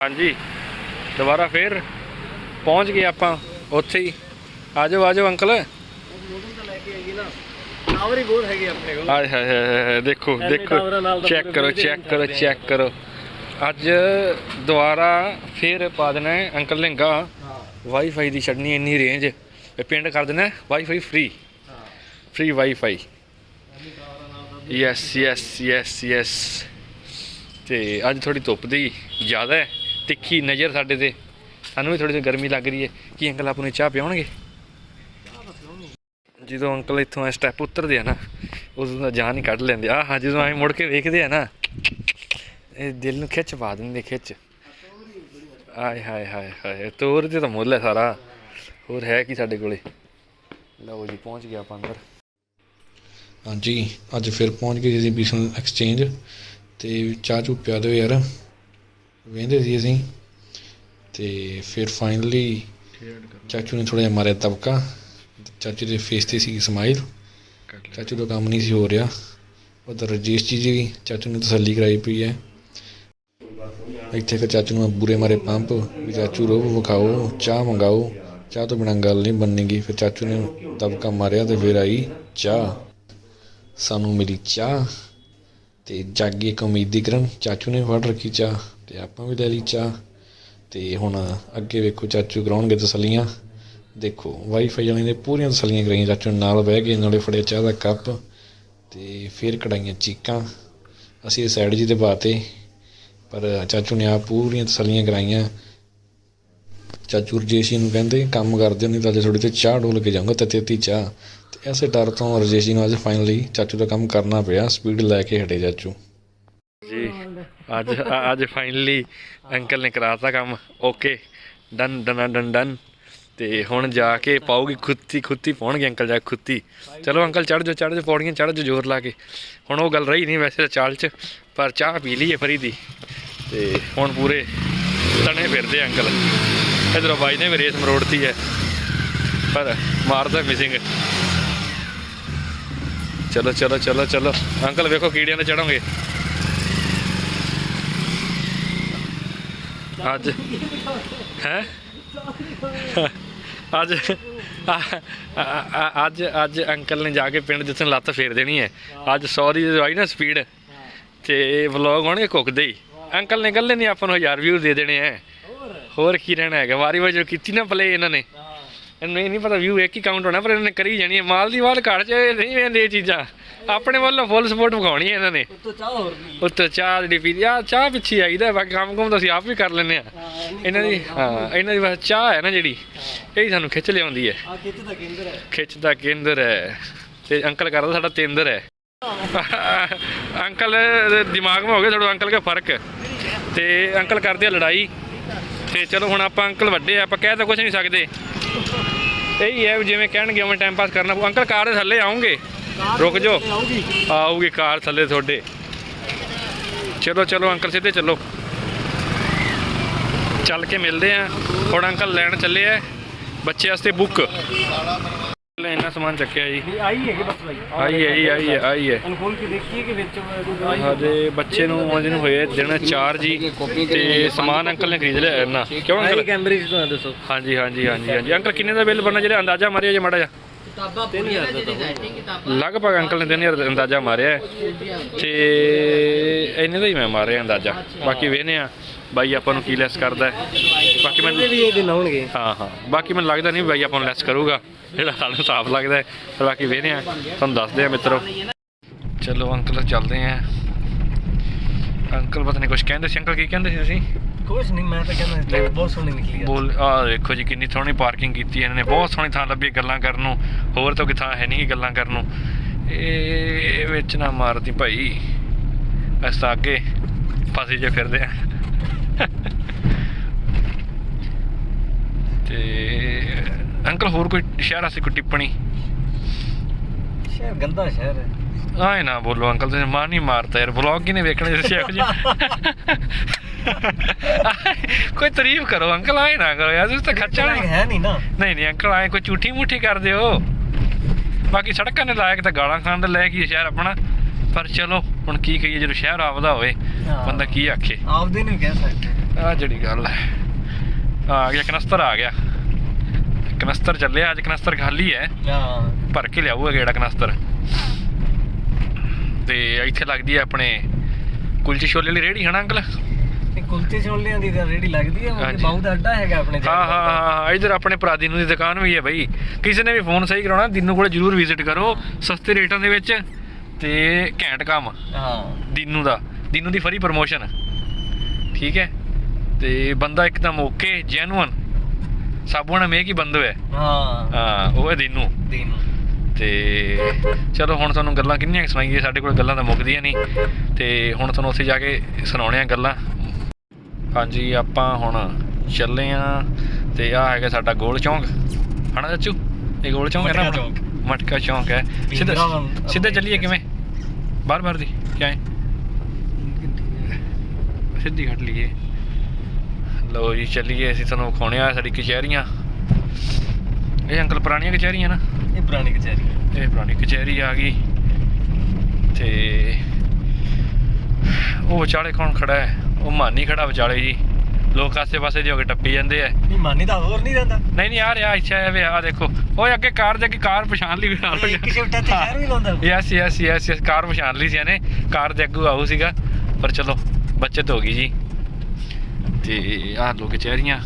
ਹਾਂਜੀ। ਦੁਬਾਰਾ ਫੇਰ ਪਹੁੰਚ ਗਏ ਆਪਾਂ ਉੱਥੇ ਹੀ। ਆਜੋ ਆਜੋ ਅੰਕਲ। ਟਾਵਰ ਹੀ ਬਹੁਤ ਹੈਗੇ ਆਪਣੇ ਕੋਲ ਆਏ ਹਾਏ ਹਾਏ ਹਾਏ ਹਾਏ, ਦੇਖੋ ਦੇਖੋ। ਟਾਵਰਾਂ ਨਾਲ ਤਾਂ ਚੈੱਕ ਪੂਰੇ ਕਰੋ ਚੈੱਕ ਕਰੋ ਚੈੱਕ ਕਰੋ। ਅੱਜ ਦੁਬਾਰਾ ਫੇਰ ਪਾ ਦੇਣਾ ਹੈ ਅੰਕਲ ਲਹਿੰਗਾ। ਹਾਂ। ਵਾਈਫਾਈ ਦੀ ਛੱਡਣੀ ਇੰਨੀ ਰੇਂਜ ਇਹ ਪਿੰਡ ਕਰ ਦੇਣਾ ਵਾਈਫਾਈ ਫ੍ਰੀ ਹਾਂ। Free wifi yes yes yes yes ਤੇ ਅੱਜ ਥੋੜੀ ਧੁੱਪ ਦੀ ਜ਼ਿਆਦਾ ਹੈ। ਤਿੱਖੀ ਨਜ਼ਰ ਸਾਡੇ ਤੇ। ਸਾਨੂੰ ਵੀ ਥੋੜੀ ਜਿਹੀ ਗਰਮੀ ਲੱਗ ਰਹੀ ਹੈ। ਕਿ ਅੰਕਲ ਆਪ ਨੂੰ ਚਾਹ ਪਿਆਉਣਗੇ? ਜਦੋਂ ਅੰਕਲ ਇੱਥੋਂ ਸਟੈਪ ਉਤਰਦੇ ਆ ਨਾ, ਉਦੋਂ ਦਾ ਜਾਨ ਹੀ ਕੱਢ ਲੈਂਦੇ ਆ। ਹਾਂ, ਜਦੋਂ ਐਂ ਮੁੜ ਕੇ ਵੇਖਦੇ ਆ ਨਾ, ਇਹ ਦਿਲ ਨੂੰ ਖਿੱਚ ਪਾ ਦਿੰਦੇ ਖਿੱਚ। ਆਏ ਹਾਏ ਹਾਏ ਹਾਏ, ਤੋਰ ਤੇ ਤਾਂ ਮੁੱਲ ਹੈ ਸਾਰਾ। ਹੋਰ ਹੈ ਕੀ ਸਾਡੇ ਕੋਲੇ? ਲਓ ਜੀ, ਪਹੁੰਚ ਗਿਆ ਆਪਾਂ ਅੰਦਰ। ਹਾਂਜੀ, ਅੱਜ ਫਿਰ ਪਹੁੰਚ ਗਏ ਜੀ ਬੀਸਨ ਐਕਸਚੇਂਜ ਤੇ ਚਾਹ ਚੂ ਪਿਆ ਦਿਓ ਯਾਰ। ਵੇਂਦੇ ਸੀ ਅਸੀਂ, ਤੇ ਫਿਰ ਫਾਈਨਲੀ ਚਾਚੂ ਨੇ ਥੋੜਾ ਜਿਹਾ ਮਾਰਿਆ ਤਬਕਾ ਚਾਚੂ ਦੇ ਫੇਸ ਤੇ ਸੀ ਸਮਾਈਲ ਚਾਚੂ ਦਾ ਕੰਮ ਨਹੀਂ ਸੀ ਹੋ ਰਿਹਾ, ਉਧਰ ਰਜੇਸ਼ ਜੀ ਜੀ ਚਾਚੂ ਨੇ ਤਸੱਲੀ ਕਰਾਈ ਪਈ ਹੈ। ਇੱਥੇ ਫਿਰ ਚਾਚੂ ਨੂੰ ਬੁਰੇ ਮਾਰੇ ਪੰਪ, ਵੀ ਚਾਚੂ ਰੋ, ਵਿਖਾਓ, ਚਾਹ ਮੰਗਾਓ, ਚਾਹ ਤੋਂ ਬਿਨਾਂ ਗੱਲ ਨਹੀਂ ਬਣਨਗੀ ਫਿਰ ਚਾਚੂ ਨੇ ਤਬਕਾ ਮਾਰਿਆ ਤੇ ਫਿਰ ਆਈ ਚਾਹ। ਸਾਨੂੰ ਮਿਲੀ ਚਾਹ, ਤੇ ਜਾਗੀ ਇੱਕ ਉਮੀਦ ਦੀ ਕਿਰਨ ਚਾਚੂ ਨੇ ਫੜ ਰੱਖੀ ਚਾਹ। ਤੇ ਆਪਾਂ ਵੀ ਲੈ ਲਈ ਚਾਹ। ਤੇ ਹੁਣ ਅੱਗੇ ਵੇਖੋ, ਚਾਚੂ ਕਰਾਉਣਗੇ ਤਸੱਲੀਆਂ। ਦੇਖੋ ਵਾਈਫਾਈ ਵਾਲੇ ਨੇ ਪੂਰੀਆਂ ਤਸੱਲੀਆਂ ਕਰਾਈਆਂ, ਚਾਚੂ ਨੇ ਨਾਲ ਬਹਿ ਕੇ ਨਾਲੇ ਫੜਿਆ ਚਾਹ ਦਾ ਕੱਪ। ਤੇ ਫਿਰ ਕਢਾਈਆਂ ਚੀਕਾਂ। ਅਸੀਂ ਸਾਈਡ ਜੀ ਤੇ ਬਾਤੇ ਪਰ ਚਾਚੂ ਨੇ ਆਪ ਪੂਰੀਆਂ ਤਸੱਲੀਆਂ ਕਰਾਈਆਂ। ਚਾਚੂ ਰਜੇਸ਼ ਜੀ ਨੂੰ ਕਹਿੰਦੇ, ਕੰਮ ਕਰਦੇ ਨਹੀਂ ਤਾਂ ਅੱਜ ਥੋੜੀ ਤੇ ਚਾਹ ਡੋਲ ਕੇ ਜਾਊਂਗਾ ਤੇ ਤੇਤੀ ਚਾਹ। ਤੇ ਐਸੇ ਡਰ ਤੋਂ ਰਜੇਸ਼ੀ ਨੂੰ ਅੱਜ ਫਾਈਨਲੀ ਚਾਚੂ ਦਾ ਕੰਮ ਕਰਨਾ ਪਿਆ ਸਪੀਡ ਲੈ ਕੇ ਹਟੇ ਚਾਚੂ। ਜੀ। ਅੱਜ ਅੱਜ ਫਾਈਨਲੀ ਅੰਕਲ ਨੇ ਕਰਾਤਾ ਕੰਮ। Okay done done done done ਤੇ ਹੁਣ ਜਾ ਕੇ ਪਾਉਗੀ ਖੁੱਤੀ ਖੁੱਤੀ ਪਾਉਣਗੇ ਅੰਕਲ ਜਾ ਕੇ ਖੁੱਤੀ। ਚਲੋ ਅੰਕਲ ਚੜ ਜਾ ਚੜ ਜਾ ਪੌੜੀਆਂ ਚੜ ਜਾ ਜ਼ੋਰ ਲਾ ਕੇ। ਹੁਣ ਉਹ ਗੱਲ ਰਹੀ ਨਹੀਂ ਵੈਸੇ ਤਾਂ ਚਾਲ 'ਚ, ਪਰ ਚਾਹ ਪੀ ਲਈ ਹੈ ਫਰੀ ਦੀ। ਤੇ ਹੁਣ ਪੂਰੇ ਤਣੇ ਫਿਰਦੇ ਅੰਕਲ। ਇਧਰੋਂ ਬਾਈ ਨੇ ਵੀ ਰੇਸ ਮਰੋੜਤੀ ਹੈ, ਪਰ ਮਾਰਦਾ ਮਿਸਿੰਗ ਚਲੋ ਚਲੋ ਚਲੋ ਚਲੋ। ਅੰਕਲ ਵੇਖੋ ਕੀੜਿਆਂ ਤੇ ਚੜੋਗੇ ਅੱਜ। ਹੈ? ਅੱਜ ਅੱਜ ਅੱਜ ਅੰਕਲ ਨੇ ਜਾ ਕੇ ਪਿੰਡ ਜਿੱਥੇ ਲੱਤ ਫੇਰ ਦੇਣੀ ਹੈ। ਅੱਜ ਸੌਰੀ ਦੀ ਆਈ ਨਾ ਸਪੀਡ। ਤੇ ਵਲੌਗ ਆਉਣਗੇ ਕੁੱਕਦੇ ਹੀ। ਅੰਕਲ ਨੇ ਗੱਲੇ ਨਹੀਂ ਆਪਾਂ ਨੂੰ ਹਜ਼ਾਰ ਵਿਊ ਦੇ ਦੇਣੇ ਹੈ। ਹੋਰ ਕੀ ਰਹਿਣਾ ਹੈਗਾ? ਵਾਰੀ ਵਾਰੀ ਜੋ ਕੀਤੀ ਨਾ ਪਲੇ ਇਹਨਾਂ ਨੇ। ਇਹਨੂੰ ਇਹ ਨਹੀਂ ਪਤਾ ਵਿਊ ਇੱਕ ਹੀ ਕਾਊਂਟ ਹੋਣਾ ਪਰ ਇਹਨਾਂ ਨੇ ਕਰੀ ਜਾਣੀ ਹੈ। ਮਾਲ ਦੀ ਵਾਲ ਘੜ ਚ ਨਹੀਂ ਵੇਂਦੇ ਇਹ ਚੀਜ਼ਾਂ। ਆਪਣੇ ਵੱਲੋਂ ਫੁੱਲ ਸਪੋਰਟ ਵਿਖਾਉਣੀ ਹੈ ਇਹਨਾਂ ਨੇ। ਉੱਤੋਂ ਚਾਹ ਹੋਰ ਵੀ ਉੱਤੇ ਚਾਹ ਜਿਹੜੀ ਪੀਦੀ ਆ ਚਾਹ ਪਿੱਛੇ ਆਈਦਾ ਬਾਕੀ ਕੰਮ ਕੰਮ ਤਾਂ ਅਸੀਂ ਆਪ ਵੀ ਕਰ ਲੈਂਦੇ ਆ ਇਹਨਾਂ ਦੀ ਹਾਂ ਇਹਨਾਂ ਦੀ ਬਸ ਚਾਹ ਹੈ ਨਾ ਜਿਹੜੀ ਇਹ ਹੀ ਸਾਨੂੰ ਖਿੱਚ ਲਿਆਉਂਦੀ ਹੈ। ਆ ਕਿੱਥੇ ਦਾ ਕੇਂਦਰ ਹੈ। ਖਿੱਚ ਦਾ ਕੇਂਦਰ ਹੈ। ਤੇ ਅੰਕਲ ਕਰਦਾ ਸਾਡਾ ਤੇਂਦਰ ਹੈ। ਅੰਕਲ ਦਿਮਾਗ ਮੇ ਹੋ ਗਿਆ ਥੋੜਾ ਅੰਕਲ ਦਾ ਫ਼ਰਕ। ਤੇ ਅੰਕਲ ਕਰਦੇ ਆ ਲੜਾਈ। ਤੇ ਚਲੋ ਹੁਣ ਆਪਾਂ ਅੰਕਲ ਵੱਡੇ ਆ ਆਪਾਂ ਕਹਿ ਤਾਂ ਕੁਝ ਨਹੀਂ ਸਕਦੇ। ਇਹੀ ਹੈ ਵੀ ਜਿਵੇਂ ਕਹਿਣਗੇ ਉਵੇਂ ਟਾਈਮ ਪਾਸ ਕਰਨਾ ਪਊ। ਅੰਕਲ ਕਾਰ ਦੇ ਥੱਲੇ ਆਉਂਗੇ ਰੁਕ ਜਾਓ। ਆਉਗੀ ਆਊਗੀ। ਕਾਰ ਥੱਲੇ ਤੁਹਾਡੇ। ਚਲੋ ਚਲੋ ਅੰਕਲ ਸਿੱਧੇ ਚੱਲੋ। ਚੱਲ ਕੇ ਮਿਲਦੇ ਆ। ਹੁਣ ਅੰਕਲ ਲੈਣ ਚੱਲੇ ਆ। ਬੱਚੇ ਵਾਸਤੇ ਬੁੱਕ ਲੈ ਇੰਨਾ ਸਮਾਨ ਚੱਕਿਆ ਜੀ। ਆਈ ਹੈ ਕਿ ਬਸ ਭਾਈ ਆਈ ਹੈ ਜੀ ਆਈ ਹੈ ਆਈ ਹੈ। ਹੁਣ ਖੋਲ ਕੇ ਦੇਖੀਏ ਕਿ ਵਿੱਚ ਆਈ ਹਜੇ ਬੱਚੇ ਨੂੰ ਅੱਜ ਨੂੰ ਹੋਏ ਦਿਨ ਚਾਰ ਜੀ ਤੇ ਸਮਾਨ ਅੰਕਲ ਨੇ ਖਰੀਦ ਲਿਆ ਇੰਨਾ। ਕਿਉਂ ਆਈ ਅੰਕਲ? ਕੈਮਰੇ ਚ ਤੁਹਾਨੂੰ ਦੱਸੋ। ਹਾਂਜੀ ਹਾਂਜੀ ਹਾਂਜੀ ਹਾਂਜੀ। ਅੰਕਲ ਕਿੰਨੇ ਦਾ ਬਿੱਲ ਬਣਨਾ? ਜਿਹੜਾ ਅੰਦਾਜ਼ਾ ਮਾਰਿਆ ਜੇ ਮਾੜਾ ਜਿਹਾ। ਕਿਤਾਬਾਂ 3000 ਦਾ ਤਾਂ ਲਗਭਗ ਅੰਕਲ ਨੇ 3000 ਦਾ ਅੰਦਾਜ਼ਾ ਮਾਰਿਆ ਹੈ। ਤੇ ਇੰਨੇ ਦਾ ਹੀ ਮੈਂ ਮਾਰਿਆ ਅੰਦਾਜ਼ਾ। ਬਾਕੀ ਵੇਖਨੇ ਆ ਬਾਈ ਆਪਾਂ ਨੂੰ ਕੀ ਲੈਸ ਕਰਦਾ ਹੈ। ਬਾਕੀ ਮੈਨੂੰ ਵੀ ਇਹ ਦਿਨ ਆਉਣਗੇ ਹਾਂ ਹਾਂ। ਬਾਕੀ ਮੈਨੂੰ ਲੱਗਦਾ ਨਹੀਂ ਬਾਈ ਆਪਾਂ ਨੂੰ ਲੈਸ ਕਰੂਗਾ। ਜਿਹੜਾ ਸਾਨੂੰ ਸਾਫ਼ ਲੱਗਦਾ ਹੈ। ਪਰ ਬਾਕੀ ਵੇਖਨੇ ਆ ਤੁਹਾਨੂੰ ਦੱਸਦੇ ਆ ਮਿੱਤਰੋ। ਚਲੋ ਅੰਕਲ ਚੱਲਦੇ ਆ ਅੰਕਲ ਪਤਾ ਨਹੀਂ ਕੁਝ ਕਹਿੰਦੇ ਸੀ। ਅੰਕਲ ਕੀ ਕਹਿੰਦੇ ਸੀ ਤੁਸੀਂ? ਕੁਛ ਨਹੀਂ ਮੈਂ ਤਾਂ ਕਹਿੰਦਾ ਬਹੁਤ ਸੋਹਣੀ ਨਿਕਲੀ ਆ। ਬੋਲ ਆ ਦੇਖੋ ਜੀ ਕਿੰਨੀ ਸੋਹਣੀ ਪਾਰਕਿੰਗ ਕੀਤੀ ਇਹਨਾਂ ਨੇ। ਬਹੁਤ ਸੋਹਣੀ ਥਾਂ ਲੱਭੀ ਗੱਲਾਂ ਕਰਨ ਨੂੰ। ਹੋਰ ਤਾਂ ਕੋਈ ਥਾਂ ਹੈ ਨਹੀਂ ਗੱਲਾਂ ਕਰਨ ਨੂੰ। ਇਹ ਵਿੱਚ ਨਾ ਮਾਰਦੀ ਭਾਈ। ਅਸੀਂ ਤਾਂ ਅੱਗੇ ਫਸੇ ਜੇ ਫਿਰਦੇ ਆ। ਤੇ ਅੰਕਲ ਹੋਰ ਕੋਈ ਸ਼ਹਿਰ ਅਸੀਂ ਕੋਈ ਟਿੱਪਣੀ? ਸ਼ਹਿਰ ਗੰਦਾ ਸ਼ਹਿਰ ਹੈ। ਆਏ ਨਾ ਬੋਲੋ ਅੰਕਲ ਤੁਸੀਂ ਮਾਂ ਨਹੀਂ ਮਾਰਦਾ ਯਾਰ। ਵਲੌਗ ਕਿਨੇ ਵੇਖਣੇ ਤੁਸੀਂ ਇਹੋ ਜਿਹੇ। ਕੋਈ ਤਾਰੀਫ ਕਰੋ ਅੰਕਲ ਆਏ ਨਾ ਕਰੋ ਯਾਰ ਤੁਸੀਂ ਤਾਂ ਖਰਚਾ ਨਹੀਂ ਹੈ ਨਹੀਂ ਨਾ। ਨਹੀਂ ਨਹੀਂ ਅੰਕਲ ਆਏ ਕੋਈ ਝੂਠੀ ਮੁੱਠੀ ਕਰਦੇ ਹੋ ਬਾਕੀ ਸੜਕਾਂ ਨੇ ਲਾਇਕ ਤਾਂ ਗਾਲਾਂ ਖਾਣ ਦੇ ਲੈ ਕੀ ਸ਼ਹਿਰ ਆਪਣਾ। ਪਰ ਚਲੋ ਹੁਣ ਕੀ ਕਹੀਏ ਜਦੋਂ ਸ਼ਹਿਰ ਆਪਦਾ ਹੋਵੇ। ਬੰਦਾ ਕੀ ਆਖੇ? ਆਪਦੇ ਨੂੰ ਕਹਿ ਸਕਦੇ ਆ। ਜਿਹੜੀ ਗੱਲ ਹੈ। ਆ ਗਿਆ ਕਨਸਤਰ ਆ ਗਿਆ। ਕਨਸਤਰ ਚੱਲਿਆ ਅੱਜ ਕਨਸਤਰ ਖਾਲੀ ਹੈ। ਹਾਂ। ਭਰ ਕੇ ਲਿਆਊਗਾ ਗੇੜਾ ਕਨਸਤਰ। ਤੇ ਇੱਥੇ ਲੱਗਦੀ ਹੈ ਆਪਣੇ ਕੁਲਚੇ ਛੋਲੇ ਵਾਲੀ ਰੇੜੀ ਹਨਾ ਅੰਕਲ? ਕੁਲਚੇ ਛੋਲਿਆਂ ਦੀ ਤਾਂ ਰੇੜੀ ਲੱਗਦੀ ਹੈ ਹਾਂਜੀ। ਬਹੁਤ ਅੱਡਾ ਹੈਗਾ ਆਪਣੇ ਹਾਂ ਹਾਂ ਹਾਂ ਹਾਂ, ਇੱਧਰ ਆਪਣੇ ਭਰਾ ਦੀਨੂ ਦੀ ਦੁਕਾਨ ਵੀ ਹੈ ਬਈ। ਕਿਸੇ ਨੇ ਵੀ ਫੋਨ ਸਹੀ ਕਰਾਉਣਾ ਦੀਨੂ ਕੋਲ ਜਰੂਰ ਵਿਜ਼ਿਟ ਕਰੋ। ਸਸਤੇ ਰੇਟਾਂ ਦੇ ਵਿੱਚ ਤੇ ਘੈਂਟ ਕੰਮ। ਹਾਂ। ਦੀਨੂ ਦਾ। ਦੀਨੂ ਦੀ ਫਰੀ ਪ੍ਰਮੋਸ਼ਨ ਠੀਕ ਹੈ? ਤੇ ਬੰਦਾ ਇੱਕਦਮ ਓਕੇ ਜੈਨੂਅਨ ਸਾਬੂਣਾ ਮੇਕ ਹੀ ਬੰਦ ਹੋਇਆ? ਹਾਂ। ਹਾਂ ਉਹ ਹੈ ਦੀਨੂ। ਦਿਨ। ਤੇ ਚਲੋ ਹੁਣ ਤੁਹਾਨੂੰ ਗੱਲਾਂ ਕਿੰਨੀਆਂ ਕੁ ਸੁਣਾਈਏ? ਸਾਡੇ ਕੋਲ ਗੱਲਾਂ ਤਾਂ ਮੁੱਕਦੀਆਂ ਨਹੀਂ। ਤੇ ਹੁਣ ਤੁਹਾਨੂੰ ਉੱਥੇ ਜਾ ਕੇ ਸੁਣਾਉਣੇ ਆ ਗੱਲਾਂ। ਹਾਂਜੀ ਆਪਾਂ ਹੁਣ ਚੱਲੇ ਆ ਤੇ ਆ ਹੈਗਾ ਸਾਡਾ ਗੋਲ ਚੌਂਕ। ਹਨਾ ਚਾਚੂ? ਇਹ ਗੋਲ ਚੌਂਕ ਹੈ ਨਾ ਮਟਕਾ ਆਪਣਾ? ਚੌਂਕ। ਮਟਕਾ ਚੌਂਕ ਹੈ। ਸਿੱਧਾ ਸਿੱਧਾ ਚੱਲੀਏ ਕਿਵੇਂ? ਬਾਰ ਬਾਰ ਦੀ ਕਿਆ ਹੈ ਸਿੱਧੀ ਕੱਟ ਲਈਏ। ਲਓ ਜੀ ਚੱਲੀਏ। ਅਸੀਂ ਤੁਹਾਨੂੰ ਵਿਖਾਉਣੇ ਆ ਸਾਡੀ ਕਚਹਿਰੀਆਂ। ਇਹ ਅੰਕਲ ਪੁਰਾਣੀਆਂ ਕਚਹਿਰੀਆਂ ਨਾ? ਇਹ ਪੁਰਾਣੀ ਕਚਹਿਰੀ ਹੈ। ਇਹ ਪੁਰਾਣੀ ਕਚਹਿਰੀ ਆ ਗਈ। ਤੇ ਉਹ ਵਿਚਾਲੇ ਕੌਣ ਖੜਾ ਹੈ? ਉਹ ਮਾਨੀ ਖੜਾ ਵਿਚਾਲੇ ਜੀ। ਲੋਕ ਆਸੇ ਪਾਸੇ ਦੀ ਹੋ ਕੇ ਟੱਪੀ ਜਾਂਦੇ ਆ। ਨਹੀਂ ਮਾਨੀ ਤਾਂ ਹੋਰ ਨਹੀਂ ਰਹਿੰਦਾ। ਨਹੀਂ ਨਹੀਂ ਯਾਰ ਆ ਇੱਥੇ ਆਇਆ ਵੇ ਆ ਦੇਖੋ। ਓਏ ਅੱਗੇ ਕਾਰ ਦੇ ਅੱਗੇ ਕਾਰ ਪਛਾਣ ਲਈ ਇਹ ਇੱਕ ਸ਼ਿਫਟਾਂ ਤੇ ਸ਼ਹਿਰ ਵੀ ਲਾਉਂਦਾ yes yes yes yes car ਪਛਾਣ ਲਈ ਸੀ ਇਹਨੇ। ਕਾਰ ਦੇ ਅੱਗੂ ਆਉ ਸੀਗਾ। ਪਰ ਚਲੋ ਬੱਚਤ ਹੋ ਗਈ ਜੀ। ਤੇ ਆਹ ਲੋਕ ਕਚਹਿਰੀਆਂ